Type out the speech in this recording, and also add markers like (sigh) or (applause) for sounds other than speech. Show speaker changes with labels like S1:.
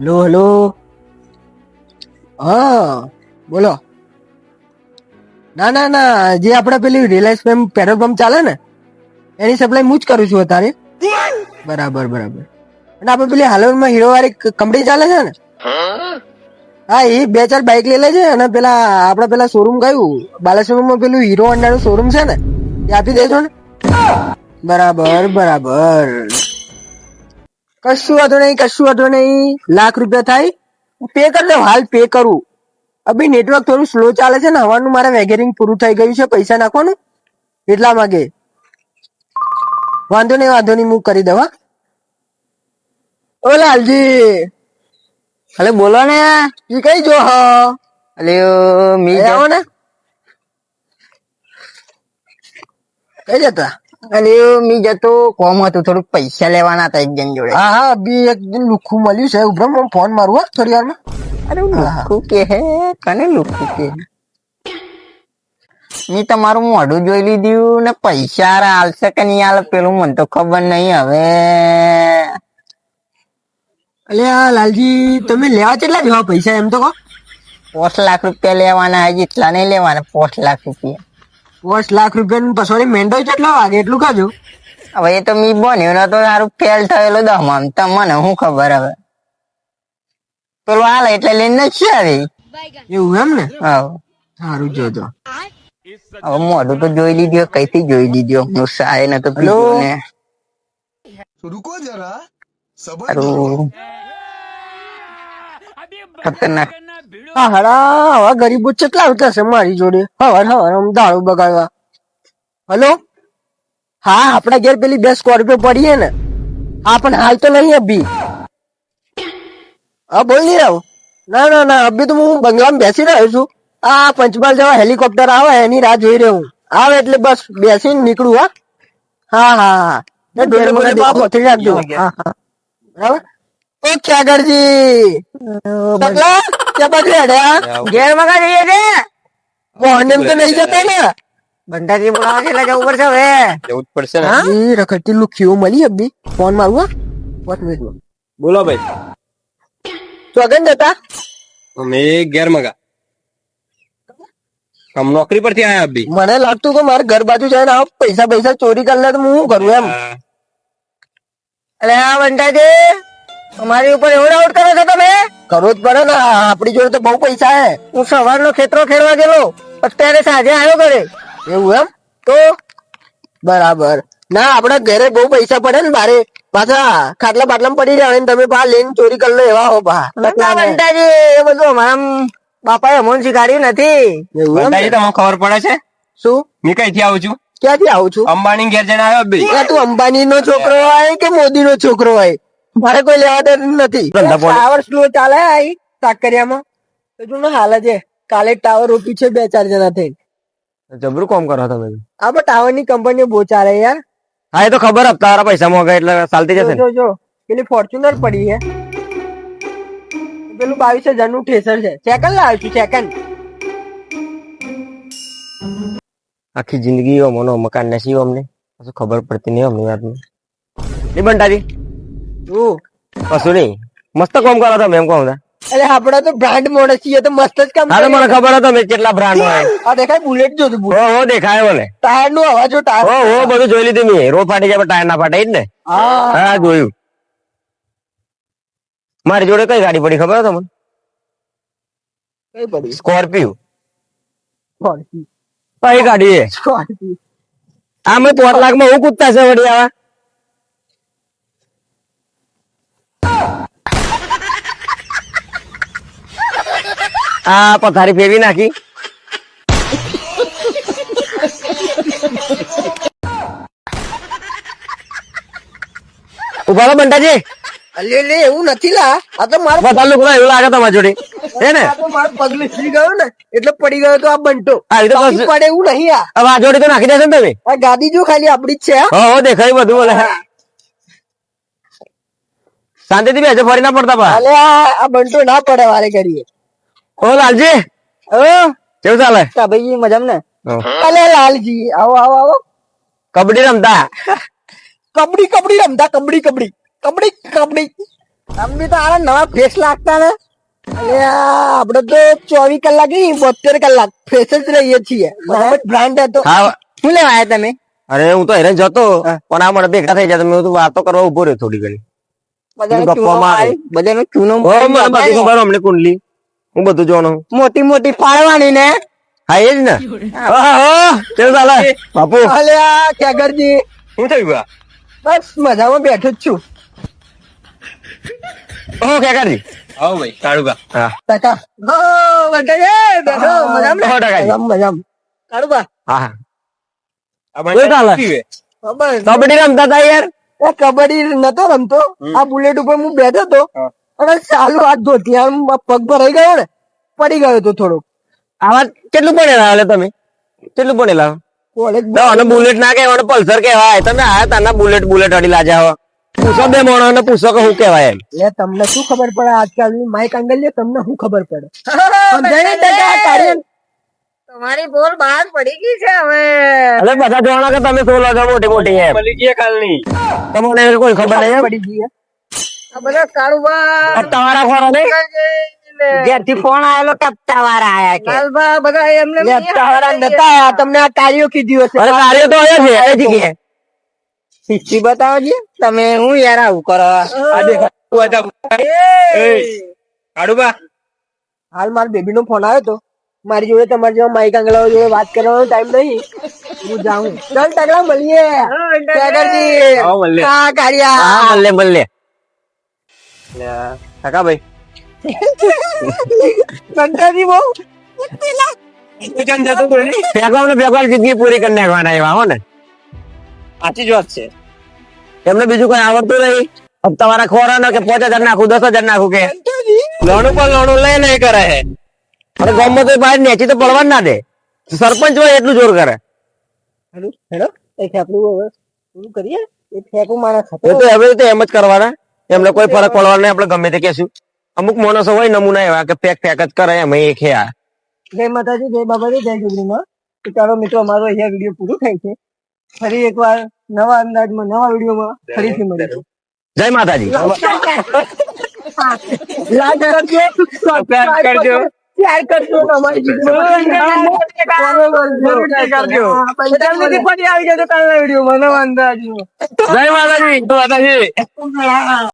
S1: Hello hello હા, બોલો. ના ના ના, જે આપણે પેલી રિલાયન્સ પેમ પેટ્રોલ પંપ ચાલે ને, એની સપ્લાય હું જ કરું છું અત્યારે. બરાબર બરાબર. અને આપણે પેલી હાલોલમાં હીરો વાળી કંપની ચાલે છે ને? હા, એ બે ચાર બાઇક લઈ લેજે અને પેલા આપણે પેલા શોરૂમ ગયું બાલાસોરમાં પેલું હીરો હોન્ડાનું શોરૂમ છે ને, એ આપી દેજો ને. બરાબર બરાબર. કશું વાંધો નહીં કશું વાંધો નહીં. લાખ રૂપિયા થાય. પે કરી દઉં હાલ પે કરું. અભી નેટવર્ક થોડું સ્લો ચાલે છે ને હવાનું મારે વેગેરિંગ પૂરું થઈ ગયું છે પૈસા નાખવાનું. એટલા માગે. વાંધો નહીં વાંધો નહીં હું કરી દઉં હા. ઓ લાલજી.
S2: અલે બોલો ને.
S1: ઈ કઈ જો હ?
S2: અલે મી
S1: જાવ ને. કઈ જતા?
S2: અલે મી જતો કોમ હતું પૈસા લેવાના હતા એક જણ જોડે.
S1: હા હા અભી એક દિન લુખું મળ્યું છે. ઉભરો હું ફોન મારું હા થોડી વારમાં.
S2: અરે લુખું કે હે? કને લુખું કે? મી તમારું મોઢું જોઈ લીધું ને પૈસા આલશે કે નહીં આલે પેલું મને તો ખબર નહીં હવે.
S1: અલે આ લાલજી તમે લેવા કેટલા જેવા પૈસા એમ તો કહો?
S2: પોસ્ટ લાખ રૂપિયા લેવાના હજી એટલા નહીં લેવાના પોસ્ટ લાખ રૂપિયા.
S1: પોસ્ટ લાખ રૂપિયા પછોડી મેંડો કેટલા વાગે એટલું કાજો
S2: હવે એ તો મી બન્યો ને તો સારું ફેલ થયેલો દમામ તમને શું ખબર હવે? પેલો હાલ એટલે લઈને નથી આવી
S1: એવું એમ ને? સારું જોજો
S2: હવે મોઢું તો જોઈ દીધો કઈ થી જોઈ લીધો? હું સાય ને તો પેલું ને.
S3: રૂકો
S2: જરા. ખતરનાક.
S1: હા હરા હવે ગરીબો કેટલા મારી જોડે? હવાર હવાર આમ દાળો બગાડવા. હલો? હા આપણા ઘેર પેલી બે સ્કોર્પિયો પડી ને. હા પણ હાલ તો નહીં અભી. હા બોલ નહીં રાવ ના ના ના અભી તો હું બંગલામાં બેસી રહ્યો છું. આ પંચમહાલ જવા હેલિકોપ્ટર આવે એની રાહ જોઈ રહ્યો હું. આવે એટલે બસ બેસીને નીકળું હા? હા હા હા. બરાબર? ઓકે આગળજી ક્યાં પકડે અડ્યા
S2: ઘેર મગા જઈએ છે?
S1: મોહન તો નહીં જતા ને?
S2: બંધાજી બોલાવા છે એટલે જવું પડશે હવે?
S4: જવું પડશે ને.
S1: હા? એ રખડતી લુખીઓ મળી અબી ફોન મારું હા? પાંચ મિનિટમાં
S4: બોલો ભાઈ.
S1: ચોગન જતા?
S4: અમે ઘેર મગા. આમ નોકરી પરથી આયા અભી.
S1: મને લાગતું કે મારે ઘર બાજુ જઈને આ પૈસા પૈસા ચોરી કરી લે તો હું શું કરું એમ?
S2: અરે આ બંધાજી તમારી ઉપર એવો ડાઉટ કરો છો તમે?
S1: કરવો જ પડે ને આપણી જોડે તો બહુ પૈસા હે
S2: હું સવારનો ખેતરો ખેડવા ગયેલો અત્યારે સાંજે આવ્યો ઘરે.
S1: એવું એમ? તો? બરાબર. ના આપડા ઘરે બહુ પૈસા પડે ને બારે. પાછા ખાટલા બાટલા પડી રહ્યા ને તમે બા લઈને ચોરી કરી લો એવા હો બા.
S2: ના, એ બધું અમારા બાપાએ અમોન શીખાડ્યું નથી.
S1: એવું એમ?
S4: તમને ખબર પડે છે?
S1: શું?
S4: હું કઈથી આવું છું?
S1: ક્યાંથી આવું છું?
S4: અંબાણી ઘેર જઈને આવ્યો
S1: બે તું અંબાની નો છોકરો હોય કે મોદી નો છોકરો હોય? મારે કોઈ લેવા દે નથી. ટાવર સ્લો ચાલે આઈ સાકરિયામાં તો જો ને હાલ છે કાલે ટાવર રોકી છે બે ચાર જણા થઈ
S4: જબરું કોમ કરો તમે.
S1: આ પણ ટાવરની કંપનીઓ બહુ ચાલે યાર.
S4: હા એ તો ખબર હપ્તા તારા પૈસા મોગા એટલે ચાલતી
S1: જશે જો જો પેલી ફોર્ચ્યુનર પડી છે પેલું બાવીસ હજારનું ઠેસર છે સેકન્ડ લાવ્યો છું સેકન્ડ
S4: આખી જિંદગી મનો મકાન નસીબ અમને. ખબર પડતી નહીં અમને યાદ નહીં બંટાજી. કશું નહીં મસ્ત કોમ કરો તમે એમ કહું
S1: અરે આપડે તો બ્રાન્ડ મોડે છીએ તો મસ્ત જ કામ
S4: અરે મને ખબર હતો મેં કેટલા બ્રાન્ડ હોય.
S1: આ દેખાય બુલેટ જો તું
S4: હો હો દેખાય મને.
S1: ટાયરનું અવાજ જો ટાયર
S4: હો હો બધું જોઈ લીધું મેં. રોડ ફાટી જાય ટાયર ના ફાટે જ ને?
S1: હા.
S4: હા જોયું. મારી જોડે કઈ ગાડી પડી ખબર તમને?
S1: કઈ પડી?
S4: સ્કોર્પિયો.
S1: સ્કોર્પિયો.
S4: કઈ ગાડી
S1: Scorpio.
S4: આ મેં પોત લાખમાં હું કૂદતા છે વડી આવા આ પથારી ફેરવી નાખી. ઊભા બંટાજી
S1: અલે લે એવું નથી લા. આ તો મારો
S4: બધા લોકો એવું લાગે તમારી જોડે. હે ને?
S1: આ તો મારો પગ સી ગયો ને એટલે પડી ગયો તો આ બંટો.
S4: આ તો
S1: પડે એવું નહીં આ.
S4: હવે આ જોડે તો નાખી દેશો ને તમે.
S1: આ ગાડી જો ખાલી આપડી જ છે હા.
S4: હો હો દેખાય બધું બોલે શાંતિથી બેસો ફરી ના પડતા પા
S1: અલે આ આ બંટો ના પડે વારે કરીએ
S4: ઓ લાલજી
S1: ઓ
S4: કેવું ચાલે?
S1: ભાઈ મજામ ને? અલે લાલજી આવો આવો આવો.
S4: કબડ્ડી રમતા?
S1: કબડ્ડી કબડ્ડી રમતા કબડ્ડી કબડ્ડી. કબડ્ડી કબડ્ડી. તમે તો આ નવા ફેસ લાગતા ને. આપડે તો ચોવીસ કલાક નહીં બોતેર કલાક ફેસ જ રહીએ છીએ. બ્રાન્ડ હતો.
S2: હા. શું લેવા આવ્યા તમે?
S4: અરે હું તો હેરાન જતો. પણ આ મને ભેગા થઈ ગયા તમે તો વાતો કરવા ઊભો રહ્યો થોડી ઘણી.
S2: બધાનો ચૂનો બધાનો ચૂનો
S4: અમને કુંડલી. હું બધું જોવાનું?
S2: મોટી મોટી પાડવાની ને.
S4: હા એ જ ને. કેવું ચાલે? બાપુ.
S1: અલ્યા કેગરજી.
S4: શું થયું બા
S1: બસ મજામાં બેઠો જ છું.
S4: હું કેગરજી. આવો ભાઈ કાળુબા હા.
S1: બેઠો. મજામાં. મજામાં મજામાં. કાળુબા
S4: હા કબડ્ડી રમતા હતા યાર?
S1: એ કબડ્ડી નતો રમતો. આ બુલેટ ઉપર હું બેઠો હતો. અને ચાલુ હાથ ધોતી. આમ પગ ભરાઈ ગયો ને પડી ગયો તો થોડોક.
S4: આવા કેટલું ભણેલા હાલે તમે? કેટલું ભણેલા?
S1: કોલેજ
S4: બુલેટ ના કહેવાય પલ્સર કહેવાય. તમે આયા તાના બુલેટ બુલેટ અડી લાજા હો પૂછો બે મોણો ને પૂછો કે શું કહેવાય એમ.
S1: એટલે તમને શું ખબર પડે? આજકાલની માઇક અંગલ તમને શું ખબર પડે? (laughs) સમજાય ને ટકા કાર્ય
S2: તમારી બોલ બહાર પડી ગઈ છે હવે.
S4: એટલે બધા જોવાના કે તમે સોલો છો મોટી મોટી એમ તમને કોઈ ખબર નહીં
S1: પડી ગઈ
S2: આ બધા કાળુબા
S4: તમારા ખોરા
S2: ઘેરથી ફોન આયેલો કપતા વાળા આયા કે? લાલબા બધા એમને
S1: લે, નતા આયા, તમને આ કાર્યો કીધું હશે.
S4: અરે કાર્ય તો અહીંયા છે અહીંથી કે
S2: હિસ્ટ્રી બતાવો તમે હું યાર આવું કરો?
S1: હાલ મારા બેબી નો ફોન આવ્યો તો. મારી જોડે તમારી જેવા માઈક આંગળાઓ જોડે વાત કરવાનો ટાઈમ નહીં. હું જાઉં. ચાલ ટકલા મળીએ. હા કાર્યા
S4: હા મલ્લે મલ્લે કાકા ભાઈ?
S1: કંટાળી બહુ
S4: જિંદગી પૂરી કરી નાખવાના એવા હો ને. સાચી જ વાત છે. એમને બીજું કઈ આવડતું નહીં. તમારા ખોરાનો કે પાંચ હજાર નાખું દસ હજાર નાખું કે? લોણું પર લોણું લઈ નહીં કરે હે. અને ગામમાં તો બહાર નેચી તો પડવા જ ના દે. સરપંચ હોય એટલું જોર કરે.
S1: Hello hello. એ આપણું હવે શું કરીએ. એ ફેંકું મારા
S4: એ
S1: ખાતે
S4: તો હવે તો એમ જ કરવાના. એમને કોઈ ફરક પડવાનો નહીં આપણે ગમે તે કહેશું. અમુક માણસો હોય નમૂના એવા કે ફેક ફેક જ કરે એમ એક ખેયા
S1: જય માતાજી જય બાબાજી જય ગુરુમાં તો ચાલો મિત્રો અમારો અહીંયા વીડિયો પૂરો થાય છે. ફરી એકવાર નવા અંદાજમાં નવા વિડીયોમાં ફરીથી મળીશું.
S4: જય માતાજી.
S1: લાઈક કરજો સબસ્ક્રાઇબ કરજો શેર કરજો તમારી કરજો. જલ્દીથી ફરી આવી જજો કાલના વિડીયોમાં નવા અંદાજમાં.
S4: જય માતાજી જય માતાજી.